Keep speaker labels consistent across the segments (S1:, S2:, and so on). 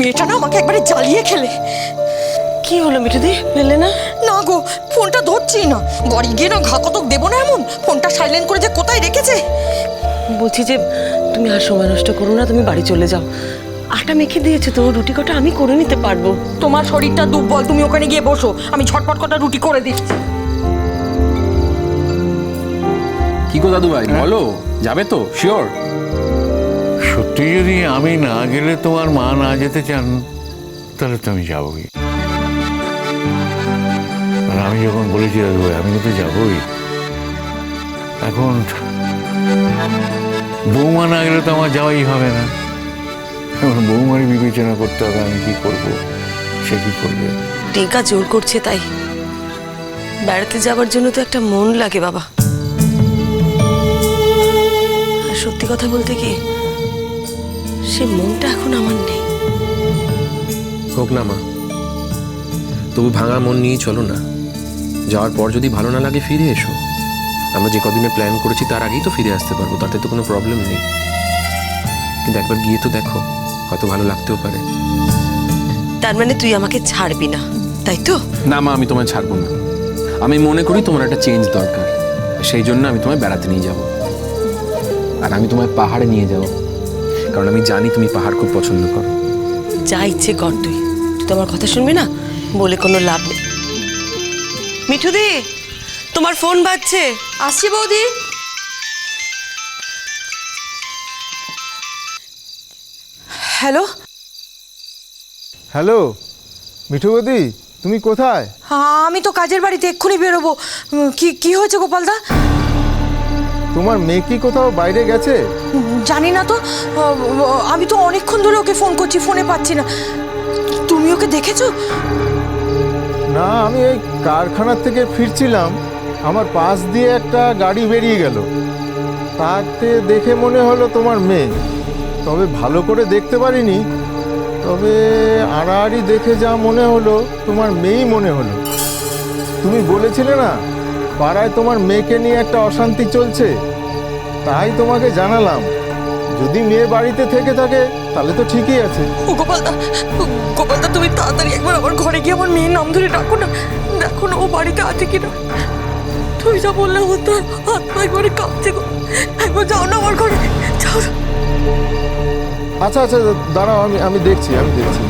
S1: মেয়েটা না আমাকে একবারে জ্বালিয়ে খেলে।
S2: কি হলো মিঠুদি? পেলে না?
S1: না গো ফোনটা ধরছি না। বাড়ি গিয়ে না ঘাকতক দেবো না এমন? ফোনটা সাইলেন্ট করে যে কোথায় রেখেছে?
S2: বলছি যে তুমি আর সময় নষ্ট করো না তুমি বাড়ি চলে যাও। আটা মেখে দিয়েছে তো রুটি কটা আমি করে নিতে পারব।
S1: তোমার শরীরটা দুর্বল তুমি ওখানে গিয়ে বসো। আমি ঝটপট কটা রুটি করে দিচ্ছি।
S3: কি গো দাদু ভাই বলো যাবে তো? শিওর
S4: সত্যি যদি আমি না গেলে তোমার মা না যেতে চান, তাহলে তো আমি যাবই। আমি যখন বলেছি আমি তো যাবই। এখন বৌমা না গেলে তো আমার যাওয়াই হবে না। এখন বৌমারই বিবেচনা করতে হবে, আমি কি করব, সে কি করবে?
S2: টিঙ্কা জোর করছে তাই। বেড়াতে যাওয়ার জন্য তো একটা মন লাগে, বাবা। আর সত্যি কথা বলতে কি সে মনটা এখন আমার নেই।
S3: হোক না মা। তবু ভাঙা মন নিয়ে চলো না। যাওয়ার পর যদি ভালো না লাগে ফিরে এসো। আমরা যে কদিনে প্ল্যান করেছি তার আগেই তো ফিরে আসতে পারব তাতে তো কোনো প্রবলেম নেই। কিন্তু একবার গিয়ে তো দেখো হয়তো ভালো লাগতেও পারে।
S2: তার মানে তুই আমাকে ছাড়বি না তাই তো?
S3: না মা আমি তোমায় ছাড়বো না। আমি মনে করি তোমার একটা চেঞ্জ দরকার। সেই জন্য আমি তোমায় বেড়াতে নিয়ে যাব। আর আমি তোমায় পাহাড়ে নিয়ে যাব। কারণ আমি জানি তুমি পাহাড় খুব পছন্দ করো।
S2: যা ইচ্ছে কর তুই। তুই তো আমার কথা শুনবি না? বলে কোনো লাভ নেই। মিঠুদি তোমার ফোন বাজছে।
S1: আসছি বৌদি। হ্যালো?
S5: হ্যালো মিঠু বৌদি তুমি কোথায়?
S1: আমি তো কাজের বাড়িতে এক্ষুনি বেরোবো। কি কি হয়েছে গোপালদা?
S5: তোমার মেয়ে কি কোথাও বাইরে গেছে?
S1: জানি না তো। আমি তো অনেকক্ষণ ধরে ওকে ফোন করছি ফোনে পাচ্ছি না। তুমি ওকে দেখেছ?
S5: না আমি এই কারখানার থেকে ফিরছিলাম। আমার পাশ দিয়ে একটা গাড়ি বেরিয়ে গেল। তাতে দেখে মনে হলো তোমার মেয়ে। তবে ভালো করে দেখতে পারিনি। তবে আড়াআড়ি দেখে যা মনে হলো তোমার মেয়েই মনে হলো। তুমি বলেছিলে না পাড়ায় তোমার মেয়েকে নিয়ে একটা অশান্তি চলছে তাই তোমাকে জানালাম। যদি মেয়ে বাড়িতে থেকে থাকে তাহলে তো ঠিকই আছে।
S1: ও গোপালদা গোপালদা তুমি তাড়াতাড়ি একবার আমার ঘরে গিয়ে আমার মেয়ের নাম ধরে ডাকো না। দেখো না ও বাড়িতে আছে কিনা। তুমি যা বললে হতো হাত পা একবারে কাঁপছে গো। একবার যাও না আমার ঘরে যাও
S5: আচ্ছা আচ্ছা দাঁড়াও আমি আমি দেখছি আমি দেখছি।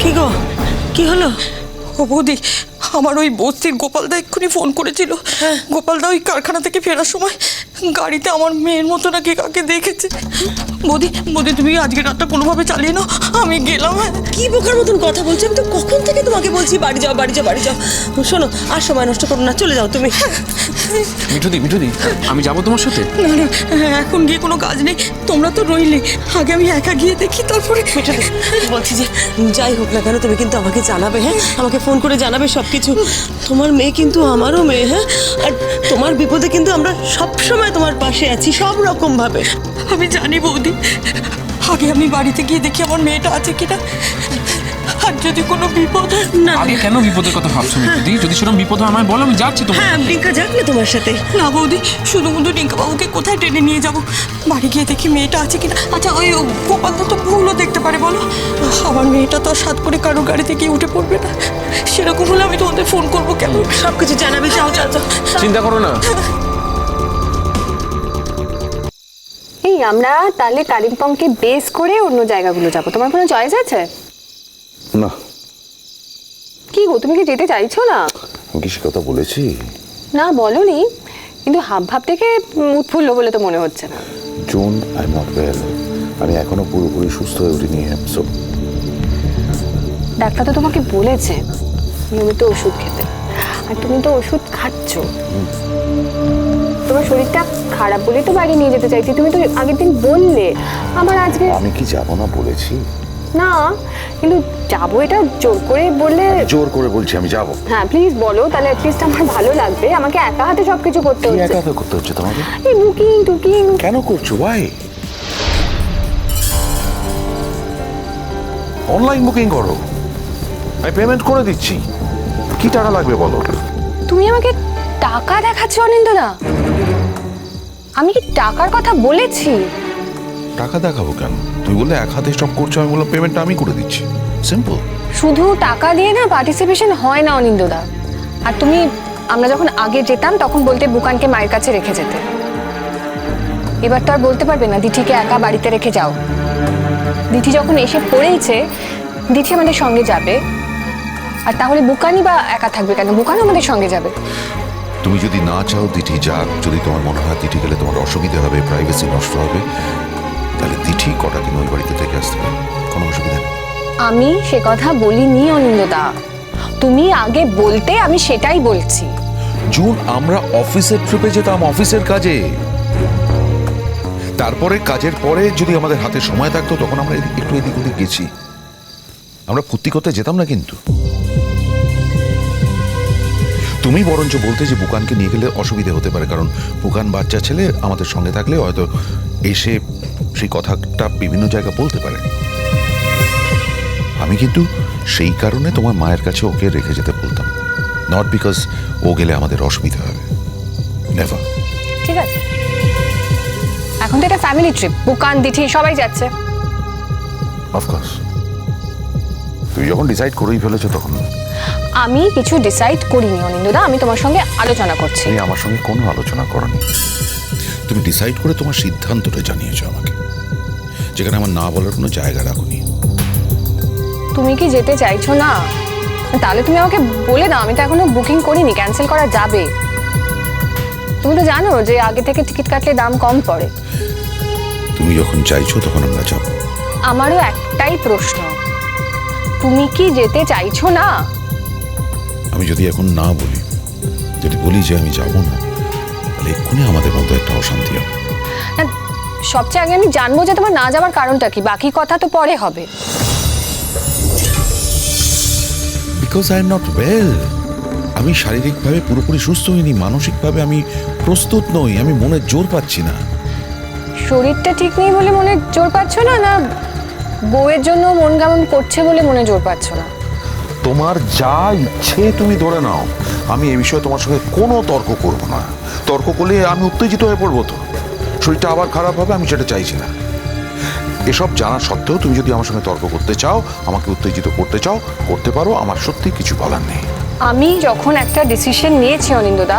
S2: কি গো কি হলো?
S1: বৌদি আমার ওই বস্তির গোপালদা এক্ষুনি ফোন করেছিল। গোপালদা ওই কারখানা থেকে ফেরার সময় গাড়িতে আমার মেয়ের মতো নাকি কাকে দেখেছে? বৌদি বৌদি তুমি আজকে রাতটা কোনোভাবে চালিয়ে নাও। আমি গেলাম। হ্যাঁ
S2: কি বোকার মতন কথা বলছো? আমি তো কখন থেকে তোমাকে বলছি বাড়ি যাও বাড়ি যাও বাড়ি যাও। শোনো আর সময় নষ্ট করো না চলে যাও তুমি।
S3: মিঠুদি মিঠুদি আমি যাব তোমার সাথে?
S1: না না হ্যাঁ, এখন গিয়ে কোনো কাজ নেই। তোমরা তো রইলে। আগে আমি একা গিয়ে দেখি তারপরে
S2: বলছি যে যাই হোক না কেন তুমি কিন্তু আমাকে জানাবে হ্যাঁ? আমাকে ফোন করে জানাবে সব কিছু তোমার মেয়ে কিন্তু আমারও মেয়ে হ্যাঁ? আর তোমার বিপদে কিন্তু আমরা সব সময় তোমার পাশে আছি সব রকম ভাবে।
S1: আমি জানি বৌদি আগে আমি বাড়িতে গিয়ে দেখি আমার মেয়েটা আছে কিনা। আর যদি কোনো বিপদ
S2: না
S3: আগে কেন বিপদের কথা ভাবছ মিঠুদি যদি সেরকম বিপদ হয় আমায় বলো আমি যাচ্ছি তোমার
S2: হ্যাঁ রিঙ্কা যাক না তোমার সাথে।
S1: না বৌদি শুধু শুধু বাবুকে কোথায় টেনে নিয়ে যাব? বাড়ি গিয়ে দেখি মেয়েটা আছে কিনা। আচ্ছা ওই গোপালদা তো ভুলও দেখতে পারে বলো। আমার মেয়েটা তো আর সাত করে কারও গাড়িতে গিয়ে উঠে পড়বে না। সেরকম হলে আমি তোমাদের ফোন করব কেমন
S2: সব কিছু জানাবে যাও যাও।
S3: চিন্তা করো না।
S6: আমরা তাহলে কালিম্পংকে বেস করে অন্য জায়গাগুলো যাব। তোমার কোনো চয়েস আছে?
S7: না।
S6: কি গো তুমি কি যেতে চাইছো না?
S7: আমি কি সে কথা বলেছি।
S6: না বলনি। কিন্তু হাব ভাব থেকে উৎফুল্ল বলে তো মনে হচ্ছে না।
S7: June I am not well আমি এখনও পুরোপুরি সুস্থ হয়ে উঠিনি সো
S6: ডাক্তার তো তোমাকে বলেছে নিয়মিত ওষুধ খেতে। আর তুমি তো ওষুধ খাচ্ছ। তোমার শরীরটা খারাপ বলেই তো বাড়ি নিয়ে যেতে চাইছি। তুমি তো আগের দিন বললে আমার আজকে
S7: আমি কি যাব না বলেছি?
S6: না কিন্তু যাব এটা জোর করে বললে
S7: জোর করে বলছি আমি যাব।
S6: হ্যাঁ প্লিজ বলো তাহলে অ্যাটলিস্ট আমার ভালো লাগবে। আমাকে একা হাতে সবকিছু করতে হচ্ছে।
S7: একা একা করতে হচ্ছে তোমাকে।
S6: এই বুকিং টুকিং
S7: কেন করছ? ভাই অনলাইন বুকিং করো। আমি পেমেন্ট করে দিচ্ছি। কি টাকা লাগবে বলো?
S6: তুমি আমাকে টাকা দেখাচ্ছ অনিন্দদা আমি কি টাকার কথা বলেছি?
S7: টাকা দেখাবো কেন? তুই বললে এক হাতে সব করছ আমি বললাম পেমেন্টটা আমি করে দিচ্ছি। সিম্পল
S6: শুধু টাকা দিয়ে না পার্টিসিপেশন হয় না অনিন্দদা আর তুমি আমরা যখন আগে যেতাম তখন বলতে বুকানকে মায়ের কাছে রেখে যেতে। এবার তো আর বলতে পারবে না দিঠিকে একা বাড়িতে রেখে যাও। দিঠি যখন এসে পড়েইছে দিঠি আমাদের সঙ্গে যাবে। আর তাহলে বুকানই বা একা থাকবে কেন? বুকানও আমাদের সঙ্গে যাবে।
S7: তুমি যদি না চাও দিঠি যাক যদি তোমার মনে হয় দিঠি গেলে তোমার অসুবিধে হবে প্রাইভেসি নষ্ট হবে তাহলে দিঠি কটা দিন ওই বাড়িতে থেকে আসতে পারে কোনো অসুবিধা নেই।
S6: আমি সে কথা বলিনি অনিন্দদা তুমি আগে বলতে আমি সেটাই বলছি।
S7: জুন আমরা অফিসের ট্রিপে যেতাম অফিসের কাজে। তারপরে কাজের পরে যদি আমাদের হাতে সময় থাকতো তখন আমরা এদিক- একটু এদিক ওদিক গেছি। আমরা ফুর্তি করতে যেতাম না কিন্তু। তুমি বরঞ্চ বলতে যে বুকানকে নিয়ে গেলে অসুবিধা হতে পারে কারণ বুকান বাচ্চা ছেলে আমাদের সঙ্গে থাকলে হয়তো এসে সেই কথাটা বিভিন্ন জায়গা বলতে পারে। আমি কিন্তু সেই কারণে তোমার মায়ের কাছে ওকে রেখে যেতে বলতাম। নট বিকজ ও গেলে আমাদের অসুবিধা হবে। নেভার
S6: ঠিক আছে। এখন তো এটা ফ্যামিলি ট্রিপ বুকান দিঠি সবাই যাচ্ছে।
S7: অফকোর্স তুই যখন ডিসাইড করেই ফেলেছো তখন।
S6: আমি কিছু ডিসাইড করিনি অনিন্দদা আমি তোমার সঙ্গে আলোচনা করছি।
S7: তুমি আমার সঙ্গে কোনো আলোচনা করনি। তুমি ডিসাইড করে তোমার সিদ্ধান্তটা জানিয়েছো আমাকে যেখানে আমার না বলার কোনো জায়গা রাখুনি।
S6: তুমি কি যেতে চাইছো না? তাহলে তুমি আমাকে বলে দাও আমি তো এখনও বুকিং করিনি ক্যান্সেল করা যাবে। তুমি তো জানো যে আগে থেকে টিকিট কাটলে দাম কম পড়ে।
S7: তুমি যখন চাইছো তখন আমরা যাব।
S6: আমারও একটাই প্রশ্ন তুমি কি যেতে চাইছো না?
S7: আমি যদি এখন না বলি যদি বলি যে আমি যাব না তাহলে এক্ষুনি আমাদের মধ্যে একটা অশান্তি হবে।
S6: সবচেয়ে আগে আমি জানব যে তোমার না যাওয়ার কারণটা কি? বাকি কথা তো পরে হবে।
S7: Because I am not well আমি শারীরিকভাবে পুরোপুরি সুস্থ হইনি মানসিকভাবে আমি প্রস্তুত নই আমি মনে জোর পাচ্ছি না।
S6: শরীরটা ঠিক নেই বলে মনে জোর পাচ্ছ না না বউয়ের জন্য মন কেমন করছে বলে মনে জোর পাচ্ছ না?
S7: তোমার যা ইচ্ছে তুমি ধরে নাও। আমি এই বিষয়ে তোমার সঙ্গে কোনো তর্ক করব না। তর্ক করলে আমি উত্তেজিত হয়ে পড়ব তো। শরীরটা আবার খারাপ হবে আমি সেটা চাইছি না। এসব জানা সত্ত্বেও তুমি যদি আমার সঙ্গে তর্ক করতে চাও আমাকে উত্তেজিত করতে চাও করতে পারো আমার সত্যি কিছু বলার নেই।
S6: আমি যখন একটা ডিসিশন নিয়েছি অনিন্দদা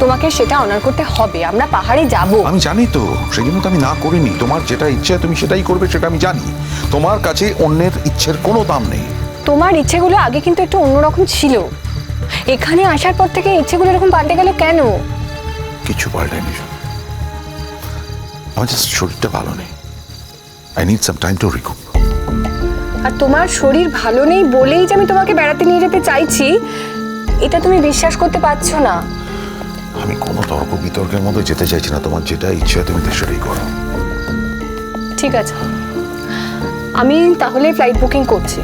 S6: তোমাকে সেটা অনার করতে হবে আমরা পাহাড়ে যাব।
S7: আমি জানি তো সেই জন্য তো আমি না করিনি। তোমার যেটা ইচ্ছে তুমি সেটাই করবে সেটা আমি জানি। তোমার কাছে অন্যের ইচ্ছের কোনো দাম নেই।
S6: তোমার ইচ্ছেগুলো আগে কিন্তু একটু অন্যরকম ছিল। এখানে আসার পর থেকে ইচ্ছেগুলো এরকম পাল্টে গেল কেন?
S7: কিছু পাল্টায়নি আমার জাস্ট শরীরটা ভালো নেই। I need some time to recoup
S6: আর তোমার শরীর ভালো নেই বলেই যে আমি তোমাকে বেড়াতে নিয়ে যেতে চাইছি এটা তুমি বিশ্বাস করতে পারছ না।
S7: আমি কোনো তর্ক বিতর্কের মধ্যে যেতে চাইছি না। তোমার যেটা ইচ্ছে তুমি তো সেটাই করো।
S6: ঠিক আছে। আমি তাহলে ফ্লাইট বুকিং করছি।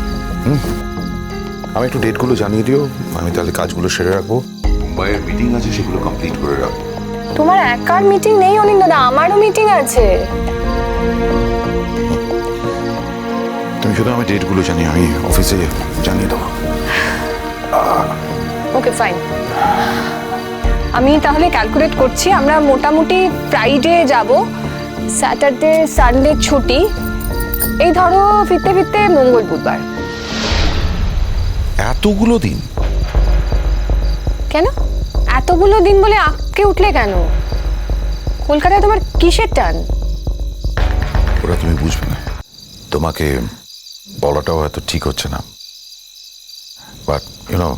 S7: আমি একটু ডেটগুলো জানিয়ে দিও আমি তাহলে কাজগুলো সেরে রাখব। মুম্বাইয়ের মিটিং আছে সেগুলো কমপ্লিট করে রাখব
S6: তোমার একার মিটিং নেই অনিন্দদা আমারও মিটিং আছে।
S7: তুমি শুধু আমি ডেটগুলো জানি আমি অফিসে জানিয়ে দেবো।
S6: ওকে ফাইন আমি তাহলে ক্যালকুলেট করছি আমরা মোটামুটি ফ্রাইডে যাব স্যাটারডে সানডে ছুটি। এই ধরো ফিরতে ফিরতে মঙ্গল বুধবার।
S7: এতগুলো দিন।
S6: কেন? এতগুলো দিন বলে আঁককে উঠলে কেন? কলকাতায় তোমার কিসের টান?
S7: ওরা তুমি বুঝবে না। তোমাকে বলাটাও হয়তো ঠিক হচ্ছে না। বাট ইউনো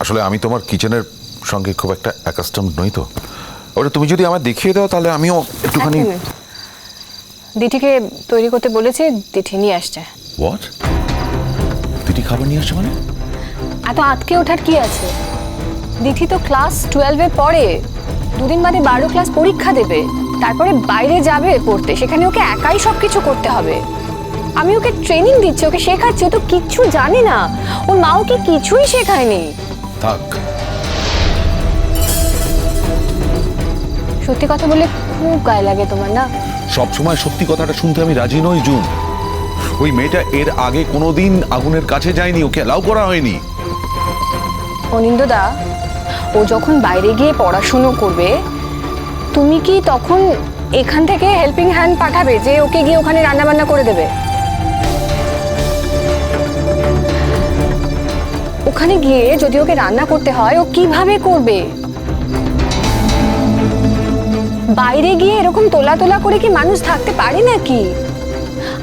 S7: আসলে আমি তোমার কিচেনের সঙ্গে খুব একটা অ্যাকাস্টম নই তো। ওটা তুমি যদি আমার দেখিয়ে দাও তাহলে আমিও একটুখানি।
S6: দিঠিকে তৈরি করতে বলেছে দিঠি নিয়ে আসছে।
S7: হোয়াট দিদি খাবার নিয়ে আসছে মানে?
S6: এত আটকে ওঠার কি আছে? দিঠি তো ক্লাস টুয়েলভে পড়ে। দুদিন বাদে বারো ক্লাস পরীক্ষা দেবে। তারপরে বাইরে যাবে পড়তে। সেখানে ওকে একাই সব কিছু করতে হবে। আমি ওকে ট্রেনিং দিচ্ছি ওকে শেখাচ্ছি। ও তো কিচ্ছু জানে না। ওর মা ওকে কিছুই শেখায়নি।
S7: থাক।
S6: সত্যি কথা বললে খুব গায়ে লাগে তোমার না?
S7: সব সময় সত্যি কথাটা শুনতে আমি রাজি নই জুন। ওই মেয়েটা এর আগে কোনোদিন আগুনের কাছে যায়নি, ওকে অ্যালাউ করা হয়নি।
S6: অনিন্দদা ও যখন বাইরে গিয়ে পড়াশুনো করবে, তুমি কি তখন এখান থেকে হেল্পিং হ্যান্ড পাঠাবে যে ওকে গিয়ে ওখানে রান্না বান্না করে দেবে? ওখানে গিয়ে যদি ওকে রান্না করতে হয়, ও কীভাবে করবে? বাইরে গিয়ে এরকম তোলা তোলা করে কি মানুষ থাকতে পারে নাকি?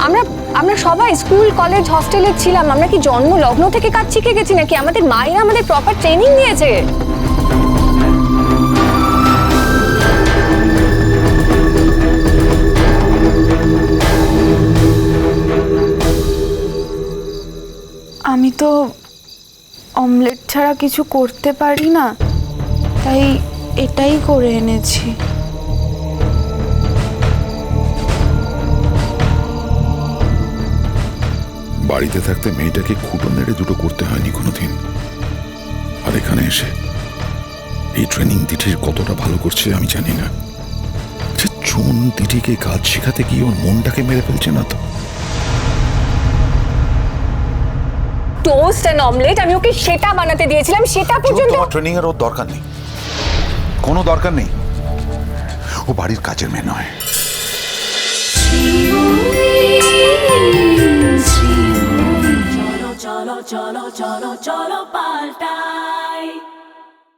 S6: আমরা আমরা সবাই স্কুল, কলেজ, হস্টেলে ছিলাম। আমরা কি জন্ম লগ্ন থেকে কাজ শিখে গেছি নাকি? আমাদের মায়েরা আমাদের প্রপার ট্রেনিং দিয়েছে
S8: আমি তো অমলেট ছাড়া কিছু করতে পারি না, তাই এটাই করে এনেছি।
S7: বাড়িতে থাকতে মেয়েটাকে খুঁটো নেড়ে দুটো করতে হয়নি কোনোদিন। আর এখানে এসে এই ট্রেনিং দিঠির কতটা ভালো করছে আমি জানি না। আচ্ছা চুন দিঠিকে কাজ শেখাতে গিয়ে ওর মনটাকে মেরে ফেলছে না তো?
S6: টোস্ট অ্যান্ড অমলেট আমি ওকে সেটা বানাতে দিয়েছিলাম সেটা পর্যন্ত
S7: তোমার ট্রেনিং এর ওর দরকার নেই। কোনো দরকার নেই। ও বাড়ির কাজের মেয়ে নয়।
S9: চলো চলো চলো পাল্টা।